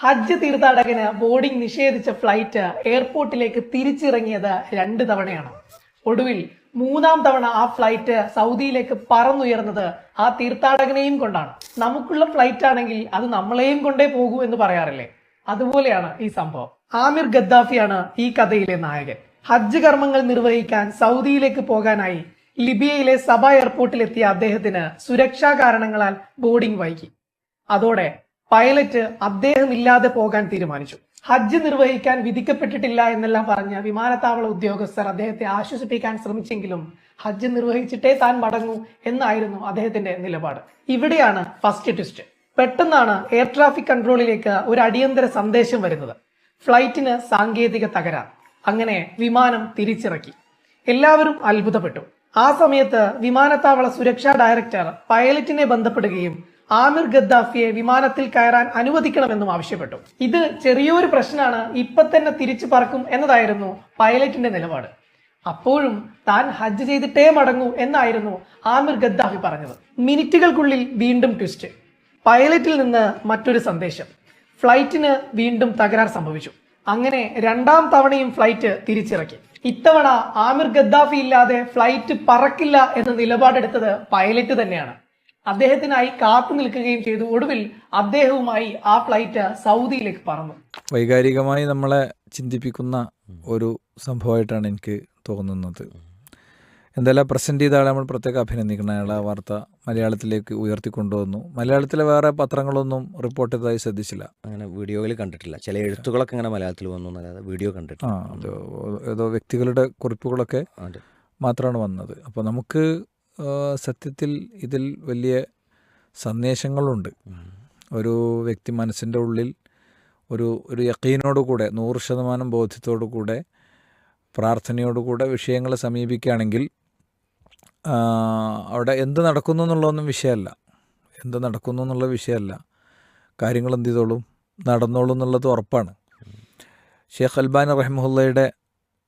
ഹജ്ജ് തീർത്ഥാടകന് boarding നിഷേധിച്ച flight എയർപോർട്ടിലേക്ക് തിരിച്ചിറങ്ങിയത് രണ്ട് തവണയാണ്. ഒടുവിൽ മൂന്നാം തവണ ആ ഫ്ലൈറ്റ് സൗദിയിലേക്ക് പറന്നുയർന്നത് ആ തീർത്ഥാടകനെയും കൊണ്ടാണ്. നമുക്കുള്ള ഫ്ലൈറ്റ് ആണെങ്കിൽ അത് നമ്മളെയും കൊണ്ടേ പോകൂ എന്ന് പറയാറില്ലേ? അതുപോലെയാണ് ഈ സംഭവം. ആമിർ ഗദ്ദാഫിയാണ് ഈ കഥയിലെ നായകൻ. ഹജ്ജ് കർമ്മങ്ങൾ നിർവഹിക്കാൻ സൗദിയിലേക്ക് പോകാനായി ലിബിയയിലെ സബ എയർപോർട്ടിലെത്തിയ അദ്ദേഹത്തിന് സുരക്ഷാ കാരണങ്ങളാൽ ബോർഡിംഗ് വൈകി. അതോടെ പൈലറ്റ് അദ്ദേഹം ഇല്ലാതെ പോകാൻ തീരുമാനിച്ചു. ഹജ്ജ് നിർവഹിക്കാൻ വിധിക്കപ്പെട്ടിട്ടില്ല എന്നെല്ലാം പറഞ്ഞ് വിമാനത്താവള ഉദ്യോഗസ്ഥർ അദ്ദേഹത്തെ ആശ്വസിപ്പിക്കാൻ ശ്രമിച്ചെങ്കിലും ഹജ്ജ് നിർവഹിച്ചിട്ടേ താൻ മടങ്ങൂ എന്നായിരുന്നു അദ്ദേഹത്തിന്റെ നിലപാട്. ഇവിടെയാണ് ഫസ്റ്റ് ട്വിസ്റ്റ് പെട്ടെന്നാണ് എയർ ട്രാഫിക് കൺട്രോളിലേക്ക് ഒരു അടിയന്തര സന്ദേശം വരുന്നത്. ഫ്ലൈറ്റിന് സാങ്കേതിക തകരാർ. അങ്ങനെ വിമാനം തിരിച്ചിറക്കി. എല്ലാവരും അത്ഭുതപ്പെട്ടു. ആ സമയത്ത് വിമാനത്താവള സുരക്ഷാ ഡയറക്ടർ പൈലറ്റിനെ ബന്ധപ്പെടുകയും ആമിർ ഗദ്ദാഫിയെ വിമാനത്തിൽ കയറാൻ അനുവദിക്കണമെന്നും ആവശ്യപ്പെട്ടു. ഇത് ചെറിയൊരു പ്രശ്നമാണ് ഇപ്പൊ തന്നെ തിരിച്ചു പറക്കും എന്നതായിരുന്നു പൈലറ്റിന്റെ നിലപാട്. അപ്പോഴും താൻ ഹജ്ജ് ചെയ്തിട്ടേ മടങ്ങൂ എന്നായിരുന്നു ആമിർ ഗദ്ദാഫി പറഞ്ഞത്. മിനിറ്റുകൾക്കുള്ളിൽ വീണ്ടും ട്വിസ്റ്റ്. പൈലറ്റിൽ നിന്ന് മറ്റൊരു സന്ദേശം. ഫ്ലൈറ്റിന് വീണ്ടും തകരാർ സംഭവിച്ചു. അങ്ങനെ രണ്ടാം തവണയും ഫ്ലൈറ്റ് തിരിച്ചിറക്കി. ഇത്തവണ ആമിർ ഗദ്ദാഫി ഇല്ലാതെ ഫ്ലൈറ്റ് പറക്കില്ല എന്ന നിലപാടെടുത്തത് പൈലറ്റ് തന്നെയാണ്. അദ്ദേഹത്തിനായി കാത്തു നിൽക്കുകയും ചെയ്തു. ഒടുവിൽ അദ്ദേഹവുമായി ആ ഫ്ലൈറ്റ് സൗദിയിലേക്ക് പറന്നു. വൈകാരികമായി നമ്മളെ ചിന്തിപ്പിക്കുന്ന ഒരു സംഭവമായിട്ടാണ് എനിക്ക് തോന്നുന്നത്. എന്തായാലും പ്രസന്റ് ചെയ്ത ആളെ നമ്മൾ പ്രത്യേകം അഭിനന്ദിക്കണം. അയാൾ ആ വാർത്ത മലയാളത്തിലേക്ക് ഉയർത്തിക്കൊണ്ടുവന്നു. മലയാളത്തിലെ വേറെ പത്രങ്ങളൊന്നും റിപ്പോർട്ട് ചെയ്തതായി ശ്രദ്ധിച്ചില്ല. അങ്ങനെ വീഡിയോയിൽ കണ്ടിട്ടില്ല. ചില എഴുത്തുകളൊക്കെ ഇങ്ങനെ മലയാളത്തിൽ വന്നു എന്നല്ലാതെ വീഡിയോ കണ്ടിട്ടില്ല. ഏതോ വ്യക്തികളുടെ കുറിപ്പുകളൊക്കെ മാത്രമാണ് വന്നത്. അപ്പോൾ നമുക്ക് സത്യത്തിൽ ഇതിൽ വലിയ സന്ദേശങ്ങളുണ്ട്. ഒരു വ്യക്തി മനസ്സിന്റെ ഉള്ളിൽ ഒരു ഒരു യക്കീനോടുകൂടെ നൂറ് ശതമാനം ബോധ്യത്തോടു കൂടെ പ്രാർത്ഥനയോടുകൂടെ വിഷയങ്ങളെ സമീപിക്കുകയാണെങ്കിൽ അവിടെ എന്ത് നടക്കുന്നു എന്നുള്ളതൊന്നും വിഷയമല്ല. എന്ത് നടക്കുന്നു എന്നുള്ള വിഷയമല്ല. കാര്യങ്ങൾ എന്ത് ചെയ്തോളും? നടന്നോളും എന്നുള്ളത് ഉറപ്പാണ്. ഷേഖ് അൽബാൻ റഹ്മുള്ളയുടെ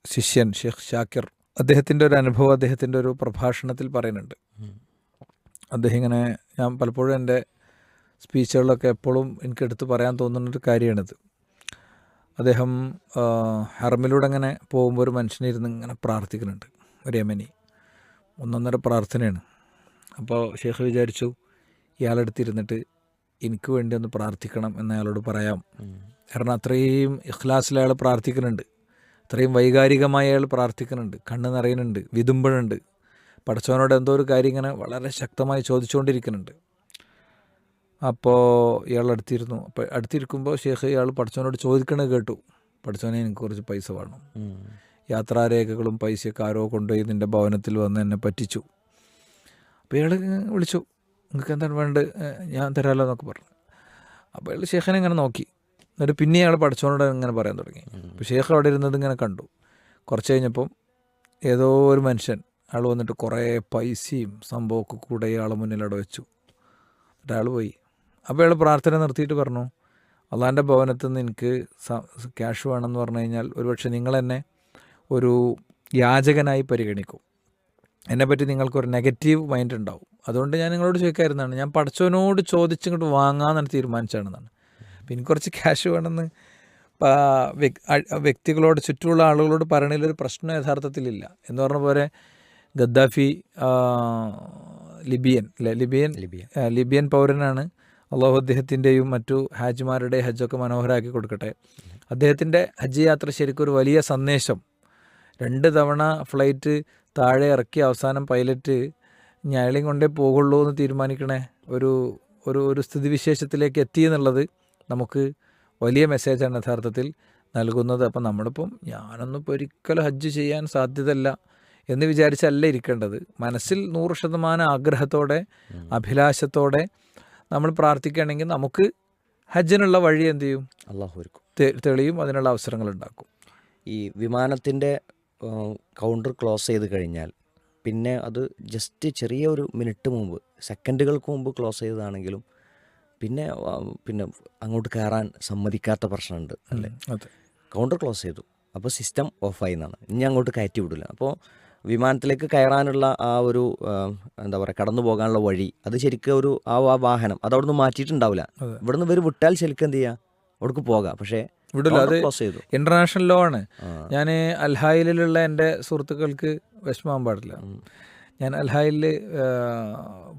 ശിഷ്യൻ ഷേഖ് ഷാക്കിർ അദ്ദേഹത്തിന്റെ ഒരു അനുഭവം അദ്ദേഹത്തിന്റെ ഒരു പ്രഭാഷണത്തിൽ പറയുന്നുണ്ട്. അദ്ദേഹം ഇങ്ങനെ ഞാൻ പലപ്പോഴും എന്റെ സ്പീച്ചുകളിലൊക്കെ എപ്പോഴും എനിക്ക് എടുത്തു പറയാൻ തോന്നുന്നൊരു കാര്യമാണിത്. അദ്ദേഹം ഹർമിലൂടെ അങ്ങനെ പോകുമ്പോൾ ഒരു മനുഷ്യനിരുന്ന് ഇങ്ങനെ പ്രാർത്ഥിക്കുന്നുണ്ട് ഒരു യമനി. ഒന്നൊന്നര പ്രാർത്ഥനയാണ്. അപ്പോൾ ഷേഖ് വിചാരിച്ചു ഇയാളെടുത്തിരുന്നിട്ട് എനിക്ക് വേണ്ടി ഒന്ന് പ്രാർത്ഥിക്കണം എന്ന് അയാളോട് പറയാം. കാരണം അത്രയും ഇഖ്ലാസിൽ അയാൾ പ്രാർത്ഥിക്കുന്നുണ്ട്. അത്രയും വൈകാരികമായി അയാൾ പ്രാർത്ഥിക്കുന്നുണ്ട് കണ്ണ് നിറയുന്നുണ്ട് വിതുമ്പുന്നുണ്ട്. പടച്ചവനോട് എന്തോ ഒരു കാര്യം ഇങ്ങനെ വളരെ ശക്തമായി ചോദിച്ചുകൊണ്ടിരിക്കുന്നുണ്ട്. അപ്പോൾ ഇയാൾ അടുത്തിരുന്നു. അപ്പോൾ അടുത്തിരിക്കുമ്പോൾ ഷേഖ് ഇയാൾ പടച്ചവനോട് ചോദിക്കണത് കേട്ടു. പടച്ചവനെ എനിക്ക് കുറച്ച് പൈസ വേണം. യാത്രാരേഖകളും പൈസയൊക്കെ ആരോ കൊണ്ടുപോയി നിന്റെ ഭവനത്തിൽ വന്ന് എന്നെ പറ്റിച്ചു. അപ്പോൾ ഇയാൾ വിളിച്ചു. നിങ്ങൾക്ക് എന്താണ് വേണ്ടത്? ഞാൻ തരാമല്ലോ എന്നൊക്കെ പറഞ്ഞു. അപ്പോൾ ഇയാൾ ഷേഖനെ ഇങ്ങനെ നോക്കി. എന്നിട്ട് പിന്നെ അയാൾ പഠിച്ചോണ്ട് ഇങ്ങനെ പറയാൻ തുടങ്ങി. അപ്പോൾ ഷേഖ് അവിടെ ഇരുന്നത് ഇങ്ങനെ കണ്ടു. കുറച്ച് കഴിഞ്ഞപ്പം ഏതോ ഒരു മനുഷ്യൻ അയാൾ വന്നിട്ട് കുറേ പൈസയും സംഭവമൊക്കെ കൂടെ ഇയാളെ മുന്നിൽ അവിടെ വെച്ചു. എന്നിട്ട് അയാൾ പോയി. അപ്പോൾ അയാൾ പ്രാർത്ഥന നിർത്തിയിട്ട് പറഞ്ഞു അള്ളാന്റെ ഭവനത്തിൽ നിന്ന് എനിക്ക് ക്യാഷ് വേണമെന്ന് പറഞ്ഞു കഴിഞ്ഞാൽ ഒരുപക്ഷെ നിങ്ങൾ എന്നെ ഒരു യാചകനായി പരിഗണിക്കും. എന്നെപ്പറ്റി നിങ്ങൾക്കൊരു നെഗറ്റീവ് മൈൻഡ് ഉണ്ടാവും. അതുകൊണ്ട് ഞാൻ നിങ്ങളോട് ചോദിക്കായിരുന്നതാണ്. ഞാൻ പഠിച്ചവനോട് ചോദിച്ചിങ്ങോട്ട് വാങ്ങാമെന്നാണ് തീരുമാനിച്ചാണെന്നാണ് എനിക്ക് കുറച്ച് ക്യാഷ് വേണമെന്ന് വ്യക്തികളോട് ചുറ്റുമുള്ള ആളുകളോട് പറയണതിലൊരു പ്രശ്നം യഥാർത്ഥത്തിലില്ല. എന്ന് പറഞ്ഞ പോലെ ഗദ്ദാഫി ലിബിയൻ അല്ലെ ലിബിയൻ ലിബിയൻ. ലിബിയൻ പൗരനാണ്. അള്ളാഹു അദ്ദേഹത്തിന്റെയും മറ്റു ഹാജിമാരുടെ ഹജ്ജൊക്കെ മനോഹരമാക്കി കൊടുക്കട്ടെ. അദ്ദേഹത്തിന്റെ ഹജ്ജ് യാത്ര ശരിക്കും ഒരു വലിയ സന്ദേശം. രണ്ട് തവണ ഫ്ലൈറ്റ് താഴെ ഇറക്കി അവസാനം പൈലറ്റ് ഞായളിയും കൊണ്ടേ പോകുള്ളൂ എന്ന് തീരുമാനിക്കണേ. ഒരു ഒരു ഒരു സ്ഥിതിവിശേഷത്തിലേക്ക് എത്തി എന്നുള്ളത് നമുക്ക് വലിയ മെസ്സേജാണ് യഥാർത്ഥത്തിൽ നൽകുന്നത്. അപ്പം നമ്മളിപ്പം ഞാനൊന്നും ഇപ്പോൾ ഒരിക്കലും ഹജ്ജ് ചെയ്യാൻ സാധ്യതയല്ല എന്ന് വിചാരിച്ചല്ല ഇരിക്കേണ്ടത്. മനസ്സിൽ നൂറ് ശതമാനം ആഗ്രഹത്തോടെ അഭിലാഷത്തോടെ നമ്മൾ പ്രാർത്ഥിക്കുകയാണെങ്കിൽ നമുക്ക് ഹജ്ജിനുള്ള വഴി എന്ത് ചെയ്യും? അള്ളാഹു ഒരുക്കും. തെളിയും അതിനുള്ള അവസരങ്ങൾ ഉണ്ടാക്കും. ഈ വിമാനത്തിന്റെ കൗണ്ടർ ക്ലോസ് ചെയ്ത് കഴിഞ്ഞാൽ പിന്നെ അത് ജസ്റ്റ് ചെറിയ ഒരു മിനിറ്റ് മുമ്പ് സെക്കൻഡുകൾക്ക് മുമ്പ് ക്ലോസ് ചെയ്തതാണെങ്കിലും പിന്നെ പിന്നെ അങ്ങോട്ട് കയറാൻ സമ്മതിക്കാത്ത പ്രശ്നമുണ്ട് അല്ലേ? കൗണ്ടർ ക്ലോസ് ചെയ്തു. അപ്പോൾ സിസ്റ്റം ഓഫായി എന്നാണ്. ഇനി അങ്ങോട്ട് കയറ്റി വിടില്ല. അപ്പോൾ വിമാനത്തിലേക്ക് കയറാനുള്ള ആ ഒരു എന്താ പറയുക കടന്നു പോകാനുള്ള വഴി അത് ശരിക്കും ഒരു ആ ആ വാഹനം അത് അവിടുന്ന് മാറ്റിയിട്ടുണ്ടാവില്ല. ഇവിടെ ഇവിടുന്ന് ഇവർ വിട്ടാൽ ശരിക്കും എന്ത് ചെയ്യുക അവിടേക്ക് പോകാം. പക്ഷേ അത് ഇന്റർനാഷണൽ ലോ ആണ്. ഞാൻ അൽഹായിലുള്ള എന്റെ സുഹൃത്തുക്കൾക്ക് വിഷമാകാൻ പാടില്ല. ഞാൻ അൽഹായിൽ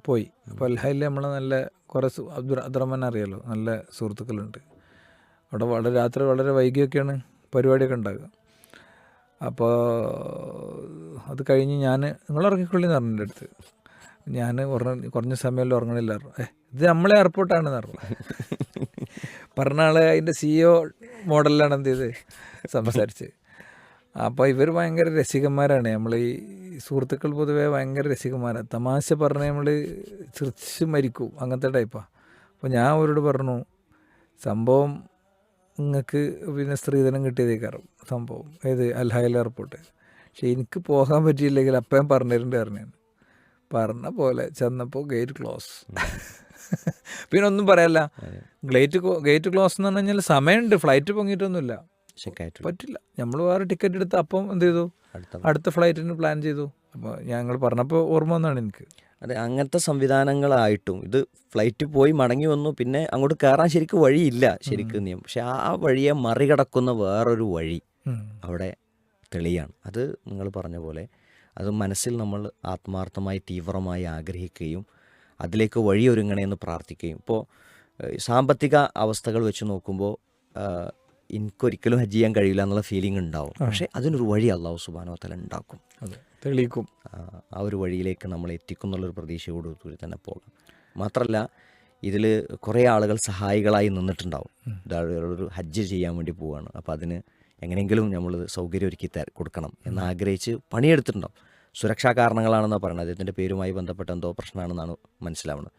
പോയി. അപ്പോൾ അൽഹായിൽ നമ്മൾ നല്ല കുറേ അബ്ദുൾ അബ്ദുറഹ്മാൻ അറിയാലോ നല്ല സുഹൃത്തുക്കളുണ്ട്. അവിടെ വളരെ രാത്രി വളരെ വൈകിയൊക്കെയാണ് പരിപാടിയൊക്കെ ഉണ്ടാകുക അപ്പോൾ അത് കഴിഞ്ഞ് ഞാൻ നിങ്ങൾ ഇറങ്ങിക്കൊള്ളി എന്ന് അടുത്ത്. ഞാൻ ഉറങ്ങി കുറഞ്ഞ സമയമല്ലോ ഉറങ്ങണില്ല ഏ ഇത് നമ്മളെ എയർപോർട്ടാണെന്ന് പറഞ്ഞു. പറഞ്ഞ ആളെ അതിന്റെ സിഇഒ മോഡലിലാണ് എന്ത് ചെയ്ത് സംസാരിച്ച് അപ്പോൾ ഇവർ ഭയങ്കര രസികന്മാരാണ്. നമ്മൾ ഈ സുഹൃത്തുക്കൾ പൊതുവേ ഭയങ്കര രസികന്മാരാണ് തമാശ പറഞ്ഞ് നമ്മൾ ചിരിച്ച് മരിക്കും. അങ്ങനത്തെ ടൈപ്പാണ് അപ്പോൾ ഞാൻ അവരോട് പറഞ്ഞു സംഭവം നിങ്ങൾക്ക് പിന്നെ സ്ത്രീധനം കിട്ടിയതേക്കാറും സംഭവം. ഏത്? അൽഹായിൽ എയർപോർട്ട് പക്ഷെ എനിക്ക് പോകാൻ പറ്റിയില്ലെങ്കിൽ അപ്പം പറഞ്ഞിരുന്നു പറഞ്ഞിട്ടുണ്ട് പറഞ്ഞു പറഞ്ഞ പോലെ ചെന്നപ്പോൾ ഗേറ്റ് ക്ലോസ് പിന്നെ ഒന്നും പറയല്ല. ഗേറ്റ് ഗേറ്റ് ക്ലോസ് എന്ന് പറഞ്ഞു കഴിഞ്ഞാൽ സമയമുണ്ട് ഫ്ലൈറ്റ് പൊങ്ങിയിട്ടൊന്നുമില്ല. ചെക്കായിട്ട് പറ്റില്ല. നമ്മൾ വേറെ ടിക്കറ്റ് എടുത്ത് അപ്പം എന്ത് ചെയ്തു? അടുത്ത ഫ്ലൈറ്റിന് പ്ലാൻ ചെയ്തു. അപ്പോൾ ഞങ്ങൾ പറഞ്ഞപ്പോൾ ഓർമ്മ വന്നാണ് എനിക്ക്. അതെ അങ്ങനത്തെ സംവിധാനങ്ങളായിട്ടും ഇത് ഫ്ലൈറ്റ് പോയി മടങ്ങി വന്നു. പിന്നെ അങ്ങോട്ട് കയറാൻ ശരിക്കും വഴിയില്ല ശരിക്കും നിയമം. പക്ഷെ ആ വഴിയെ മറികടക്കുന്ന വേറൊരു വഴി അവിടെ തെളിയാണ്. അത് നിങ്ങൾ പറഞ്ഞ പോലെ അത് മനസ്സിൽ നമ്മൾ ആത്മാർത്ഥമായി തീവ്രമായി ആഗ്രഹിക്കുകയും അതിലേക്ക് വഴിയൊരുങ്ങണമെന്ന് പ്രാർത്ഥിക്കുകയും. ഇപ്പോൾ സാമ്പത്തിക അവസ്ഥകൾ വെച്ച് നോക്കുമ്പോൾ എനിക്കൊരിക്കലും ഹജ്ജ് ചെയ്യാൻ കഴിയില്ല എന്നുള്ള ഫീലിംഗ് ഉണ്ടാവും. പക്ഷേ അതിനൊരു വഴി അള്ളാഹു സുബാനോ തല ഉണ്ടാക്കും. തെളിയിക്കും. ആ, ഒരു വഴിയിലേക്ക് നമ്മൾ എത്തിക്കും എന്നുള്ളൊരു പ്രതീക്ഷയോടുകൂടി തന്നെ പോകാം. മാത്രമല്ല ഇതിൽ കുറേ ആളുകൾ സഹായികളായി നിന്നിട്ടുണ്ടാവും. ഒരു ഹജ്ജ് ചെയ്യാൻ വേണ്ടി പോവുകയാണ് അപ്പോൾ അതിന് എങ്ങനെയെങ്കിലും നമ്മൾ സൗകര്യം ഒരുക്കി കൊടുക്കണം എന്ന് ആഗ്രഹിച്ച് പണിയെടുത്തിട്ടുണ്ടാവും. സുരക്ഷാ കാരണങ്ങളാണെന്നാണ് പറയുന്നത് അദ്ദേഹത്തിന്റെ പേരുമായി ബന്ധപ്പെട്ട എന്തോ പ്രശ്നമാണെന്നാണ് മനസ്സിലാവുന്നത്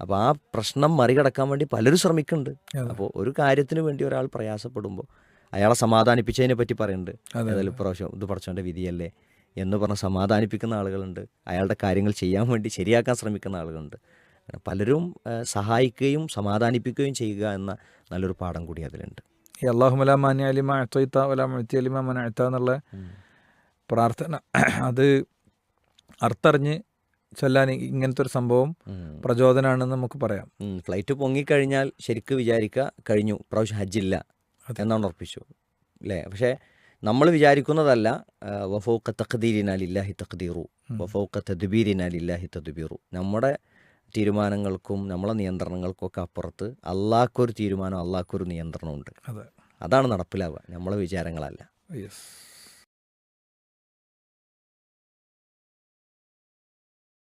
അപ്പോൾ ആ പ്രശ്നം മറികടക്കാൻ വേണ്ടി പലരും ശ്രമിക്കുന്നുണ്ട്. അപ്പോൾ ഒരു കാര്യത്തിന് വേണ്ടി ഒരാൾ പ്രയാസപ്പെടുമ്പോൾ അയാളെ സമാധാനിപ്പിച്ചതിനെ പറ്റി പറയുന്നുണ്ട്. ഏതായാലും പ്രാവശ്യം ഇത് പഠിച്ചവന്റെ വിധിയല്ലേ എന്ന് പറഞ്ഞ് സമാധാനിപ്പിക്കുന്ന ആളുകളുണ്ട്. അയാളുടെ കാര്യങ്ങൾ ചെയ്യാൻ വേണ്ടി ശരിയാക്കാൻ ശ്രമിക്കുന്ന ആളുകളുണ്ട്. പലരും സഹായിക്കുകയും സമാധാനിപ്പിക്കുകയും ചെയ്യുക എന്ന നല്ലൊരു പാഠം കൂടി അതിലുണ്ട്. ഈ അള്ളാഹുമല മാനി അലിമ അഴ്ത്തൊയ്ത്ത വല മുഴത്തി അലിമ മന എന്നുള്ള പ്രാർത്ഥന അത് അർത്ഥറിഞ്ഞ് ചൊല്ലാൻ ഇങ്ങനത്തെ ഒരു സംഭവം. പ്രചോദനമാണെന്ന് നമുക്ക് പറയാം. ഫ്ലൈറ്റ് പൊങ്ങിക്കഴിഞ്ഞാൽ ശരിക്ക് വിചാരിക്കുക കഴിഞ്ഞു പ്രാവശ്യം ഹജ്ജില്ല എന്നാണ് ഉറപ്പിച്ചു അല്ലേ പക്ഷേ നമ്മൾ വിചാരിക്കുന്നതല്ല വഫൗക്ക തഖ്ദീരിനാൽ ഇല്ലാഹി തഖദീറു വഫൗക്ക തദ്ബീരിനാൽ ഇല്ലാഹി തദ്ബീറു. നമ്മുടെ തീരുമാനങ്ങൾക്കും നമ്മളെ നിയന്ത്രണങ്ങൾക്കും ഒക്കെ അപ്പുറത്ത് അള്ളാഹ്ക്കൊരു തീരുമാനം അള്ളാഹ്ക്കൊരു നിയന്ത്രണമുണ്ട്. അതാണ് നടപ്പിലാവുക നമ്മളെ വിചാരങ്ങളല്ല. യെസ്.